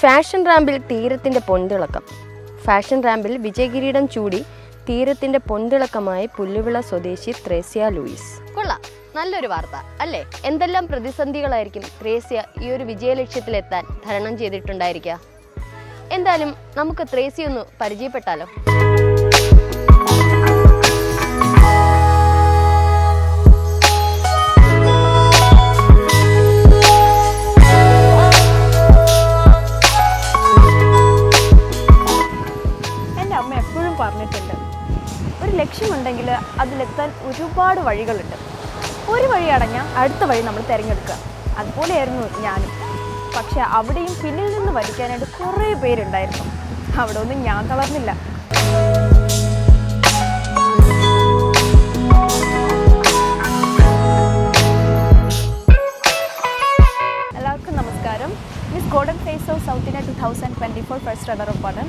Fashion റാമ്പിൽ തീരത്തിന്റെ പൊന്തിളക്കം fashion റാമ്പിൽ വിജയകിരീടം ചൂടി തീരത്തിന്റെ പൊന്തിളക്കമായി പുല്ലുവിള സ്വദേശി Thresia Luis. കൊള്ളാം. നല്ലൊരു വാർത്ത അല്ലേ? എന്തെല്ലാം പ്രതിസന്ധികളായിരിക്കും ത്രേസ്യ ഈ ഒരു വിജയലക്ഷ്യത്തിലെത്താൻ ധരണം ചെയ്തിട്ടുണ്ടായിരിക്കുക? എന്തായാലും നമുക്ക് ത്രേസ്യ ഒന്ന് പരിചയപ്പെട്ടാലോ? അതിലെത്താൻ ഒരുപാട് വഴികളുണ്ട്. ഒരു വഴി അടഞ്ഞാൽ അടുത്ത വഴി നമ്മൾ തിരഞ്ഞെടുക്കുക. അതുപോലെയായിരുന്നു ഞാനും. പക്ഷെ അവിടെയും പിന്നിൽ നിന്ന് വലിക്കാനായിട്ട് കുറേ പേരുണ്ടായിരുന്നു. അവിടെ ഒന്നും ഞാൻ തളർന്നില്ല. എല്ലാവർക്കും നമസ്കാരം. Miss golden face of south India two thousand twenty four first runner up ആണ്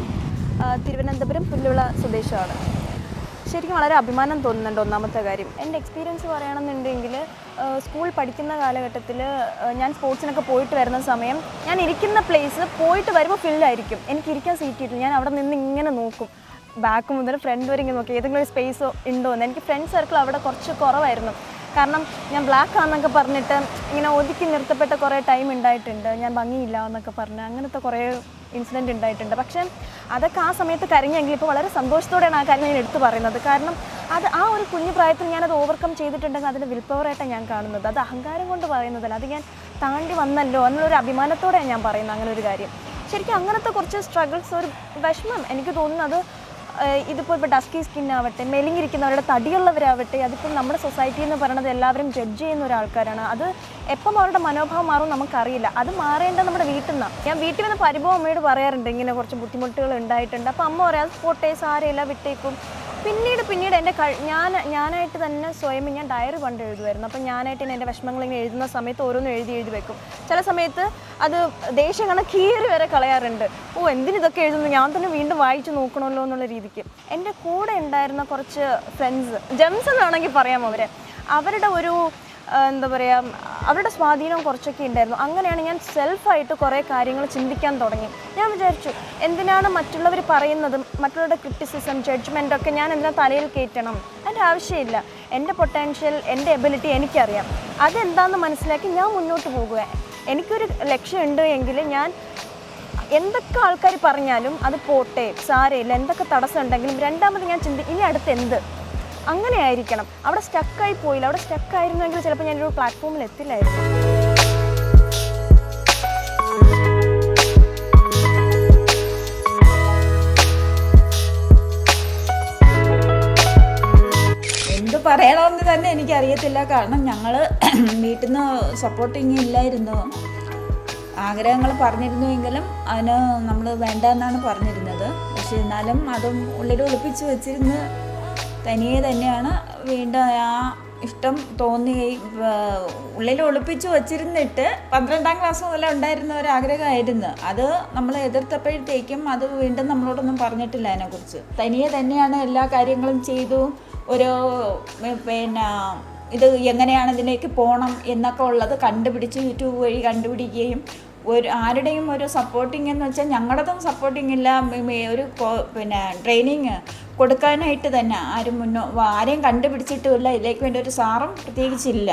തിരുവനന്തപുരം പുല്ലുള്ള സ്വദേശമാണ്. ശരിക്കും വളരെ അഭിമാനം തോന്നുന്നുണ്ട് ഒന്നാമത്തെ കാര്യം. എന്റെ എക്സ്പീരിയൻസ് പറയുകയാണെന്നുണ്ടെങ്കിൽ സ്കൂൾ പഠിക്കുന്ന കാലഘട്ടത്തിൽ ഞാൻ സ്പോർട്സിനൊക്കെ പോയിട്ട് വരുന്ന സമയം ഞാൻ ഇരിക്കുന്ന പ്ലേസ് പോയിട്ട് വരുമ്പോൾ ഫില്ലായിരിക്കും എനിക്ക് ഇരിക്കാൻ സീറ്റ് കിട്ടില്ല ഞാൻ അവിടെ നിന്ന് ഇങ്ങനെ നോക്കും. ബാക്ക് മുതൽ ഫ്രണ്ട് വരെ ഇങ്ങനെ നോക്കി. ഏതെങ്കിലും ഒരു സ്പേസ് ഉണ്ടോ എന്ന് എനിക്ക് ഫ്രണ്ട് സർക്കിൾ അവിടെ കുറച്ച് കുറവായിരുന്നു. കാരണം ഞാൻ ബ്ലാക്ക് ആണെന്നൊക്കെ പറഞ്ഞിട്ട് ഇങ്ങനെ ഒതുക്കി നിർത്തപ്പെട്ട കുറേ ടൈം ഉണ്ടായിട്ടുണ്ട്. ഞാൻ ഭംഗിയില്ല എന്നൊക്കെ പറഞ്ഞ് അങ്ങനത്തെ കുറേ ഇൻസിഡന്റ് ഉണ്ടായിട്ടുണ്ട്. പക്ഷേ അതൊക്കെ ആ സമയത്ത് കരഞ്ഞെങ്കിൽ ഇപ്പോൾ വളരെ സന്തോഷത്തോടെയാണ് ആ കാര്യം ഞാൻ എടുത്തു പറയുന്നത്. കാരണം അത് ആ ഒരു കുഞ്ഞു പ്രായത്തിൽ ഞാനത് ഓവർകം ചെയ്തിട്ടുണ്ടെങ്കിൽ അതിന്റെ വിൽപ്പവറായിട്ടാണ് ഞാൻ കാണുന്നത്. അത് അഹങ്കാരം കൊണ്ട് പറയുന്നതല്ല. അത് ഞാൻ താണ്ടി വന്നല്ലോ എന്നുള്ളൊരു അഭിമാനത്തോടെയാണ് ഞാൻ പറയുന്നത്. അങ്ങനെ ഒരു കാര്യം. ശരിക്കും അങ്ങനത്തെ കുറച്ച് സ്ട്രഗിൾസ് ഒരു വിഷമം എനിക്ക് തോന്നുന്നത് ഇതിപ്പോൾ ഇപ്പോൾ ഡസ്കി സ്കിൻ ആവട്ടെ മെലിഞ്ഞിരിക്കുന്നവരുടെ തടിയുള്ളവരാവട്ടെ അതിപ്പോൾ നമ്മുടെ സൊസൈറ്റി എന്ന് പറയുന്നത് എല്ലാവരും ജഡ്ജ് ചെയ്യുന്ന ഒരാൾക്കാരാണ്. അത് എപ്പം അവരുടെ മനോഭാവം മാറും നമുക്കറിയില്ല. അത് മാറേണ്ടത് നമ്മുടെ വീട്ടിൽ നിന്നാണ് ഞാൻ വീട്ടിൽ വന്ന് പരിഭവം അമ്മയോട് പറയാറുണ്ട് ഇങ്ങനെ കുറച്ച് ബുദ്ധിമുട്ടുകൾ ഉണ്ടായിട്ടുണ്ട്. അപ്പോൾ അമ്മ പറയാം അത് പോട്ടെ സാരയില്ല വിട്ടേക്കും? പിന്നീട് പിന്നീട് എന്റെ ഞാൻ ഞാനായിട്ട് തന്നെ സ്വയം ഞാൻ ഡയറി പണ്ട് എഴുതുമായിരുന്നു. അപ്പം ഞാനായിട്ട് എന്റെ വിഷമങ്ങൾ ഇങ്ങനെ എഴുതുന്ന സമയത്ത് ഓരോന്നും എഴുതി എഴുതി വെക്കും. ചില സമയത്ത് അത് ദേഷ്യം കീറി വരെ കളയാറുണ്ട്. ഓ എന്തിനിതൊക്കെ എഴുതുന്നു? ഞാൻ തന്നെ വീണ്ടും വായിച്ച് നോക്കണമല്ലോ എന്നുള്ള രീതിക്ക്. എന്റെ കൂടെ ഉണ്ടായിരുന്ന കുറച്ച് ഫ്രണ്ട്സ് ജെംസ് എന്നാണെങ്കിൽ പറയാം അവരെ. അവരുടെ ഒരു എന്താ പറയുക അവരുടെ സ്വാധീനം കുറച്ചൊക്കെ ഉണ്ടായിരുന്നു. അങ്ങനെയാണ് ഞാൻ സെൽഫായിട്ട് കുറേ കാര്യങ്ങൾ ചിന്തിക്കാൻ തുടങ്ങി. ഞാൻ വിചാരിച്ചു എന്തിനാണ് മറ്റുള്ളവർ പറയുന്നതും? മറ്റുള്ളവരുടെ ക്രിറ്റിസിസം ജഡ്ജ്മെന്റ് ഒക്കെ ഞാൻ എന്തിനാ തലയിൽ കയറ്റണം. അതിന്റെ ആവശ്യമില്ല. എന്റെ പൊട്ടൻഷ്യൽ എന്റെ എബിലിറ്റി എനിക്കറിയാം. അതെന്താണെന്ന് മനസ്സിലാക്കി ഞാൻ മുന്നോട്ട് പോകുക എനിക്കൊരു ലക്ഷ്യമുണ്ട് എങ്കിൽ ഞാൻ എന്തൊക്കെ ആൾക്കാർ പറഞ്ഞാലും അത് പോട്ടെ സാരയില്ല എന്തൊക്കെ തടസ്സം ഉണ്ടെങ്കിലും രണ്ടാമത് ഞാൻ ചിന്തി ഇനി അടുത്ത് എന്ത് അങ്ങനെ ആയിരിക്കണം അവിടെ സ്റ്റക്കായി പോയില്ല. അവിടെ സ്റ്റക്കായിരുന്നെങ്കിൽ ചിലപ്പോൾ ഞാനൊരു പ്ലാറ്റ്ഫോമിൽ എത്തില്ലായിരുന്നു. പറയണമെന്ന് തന്നെ എനിക്കറിയത്തില്ല. കാരണം ഞങ്ങൾ വീട്ടിൽ നിന്ന് സപ്പോർട്ടിങ് ഇല്ലായിരുന്നു. ആഗ്രഹങ്ങൾ പറഞ്ഞിരുന്നുവെങ്കിലും അതിന് നമ്മൾ വേണ്ട എന്നാണ് പറഞ്ഞിരുന്നത്. പക്ഷെ എന്നാലും അതും ഉള്ളിൽ ഒളിപ്പിച്ച് വെച്ചിരുന്ന് തനിയെ തന്നെയാണ് വീണ്ടും ആ ഇഷ്ടം തോന്നി ഉള്ളിൽ ഒളിപ്പിച്ച് വച്ചിരുന്നിട്ട് പന്ത്രണ്ടാം ക്ലാസ് മുതലേ ഉണ്ടായിരുന്ന ഒരാഗ്രഹമായിരുന്നു അത് നമ്മൾ എതിർത്തപ്പോഴത്തേക്കും അത് വീണ്ടും നമ്മളോടൊന്നും പറഞ്ഞിട്ടില്ല അതിനെക്കുറിച്ച്. തനിയെ തന്നെയാണ് എല്ലാ കാര്യങ്ങളും ചെയ്തു. ഒരു പിന്നെ ഇത് എങ്ങനെയാണ് ഇതിലേക്ക് പോകണം എന്നൊക്കെ ഉള്ളത് കണ്ടുപിടിച്ച് യൂട്യൂബ് വഴി കണ്ടുപിടിക്കുകയും ഒരു ആരുടെയും ഒരു സപ്പോർട്ടിംഗ് എന്ന് വെച്ചാൽ ഞങ്ങളുടെതും സപ്പോർട്ടിംഗ് ഇല്ല. ഒരു പിന്നെ ട്രെയിനിങ് കൊടുക്കാനായിട്ട് തന്നെ ആരും മുന്നോ ആരെയും കണ്ടുപിടിച്ചിട്ടുമില്ല. ഇതിലേക്ക് വേണ്ടി ഒരു സാറും പ്രത്യേകിച്ചില്ല.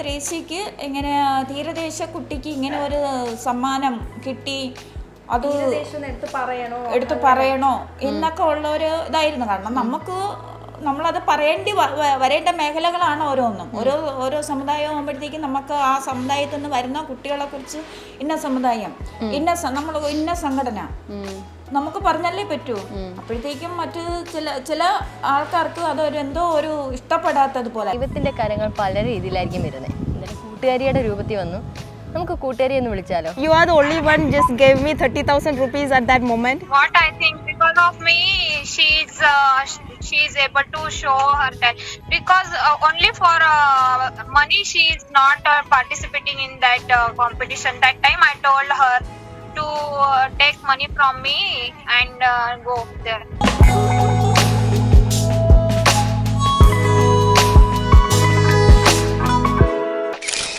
ത്രേസ്യക്ക് ഇങ്ങനെ തീരദേശ കുട്ടിക്ക് ഇങ്ങനെ ഒരു സമ്മാനം കിട്ടി. അത് എടുത്ത് പറയണോ? എടുത്ത് പറയണോ? എന്നൊക്കെ ഉള്ള ഒരു ഇതായിരുന്നു. കാരണം നമുക്ക് നമ്മളത് പറയേണ്ടി വരേണ്ട മേഖലകളാണ് ഓരോന്നും. ഓരോ ഓരോ സമുദായം ആകുമ്പോഴത്തേക്കും നമുക്ക് ആ സമുദായത്തിൽ നിന്ന് വരുന്ന കുട്ടികളെ കുറിച്ച് ഇന്ന സമുദായം ഇന്ന നമ്മൾ ഇന്ന സംഘടന. നമുക്ക് പറഞ്ഞല്ലേ പറ്റൂ? അപ്പോഴത്തേക്കും മറ്റു ചില ചില ആൾക്കാർക്ക് അതൊരു എന്തോ ഒരു ഇഷ്ടപ്പെടാത്തത് പോലെ. ദൈവത്തിന്റെ കാര്യങ്ങൾ പല രീതിയിലായിരിക്കും വരുന്നത്. കൂട്ടുകാരിയുടെ രൂപത്തിൽ വന്നു. നമുക്ക് കൂട്ടുകാരി എന്ന് വിളിച്ചാലോ? You are only one just gave me thirty thousand rupees at that moment what I think because of me she's uh, is able to show her talent because uh, only for uh, money she is not uh, participating in that uh, competition that time I told her to uh, take money from me and uh, go there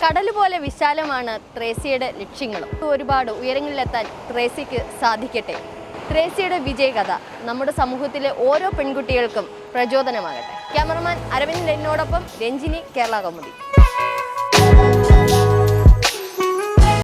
കടൽ പോലെ വിശാലമാണ് ത്രേസിയുടെ ലക്ഷ്യങ്ങളും ഒരുപാട് ഉയരങ്ങളിലെത്താൻ ത്രേസിക്ക് സാധിക്കട്ടെ ത്രേസ്യയുടെ വിജയകഥ നമ്മുടെ സമൂഹത്തിലെ ഓരോ പെൺകുട്ടികൾക്കും പ്രചോദനമാകട്ടെ. ക്യാമറമാൻ അരവിന്ദ് ലെന്നോടൊപ്പം രഞ്ജിനി കേരള കൗമുദി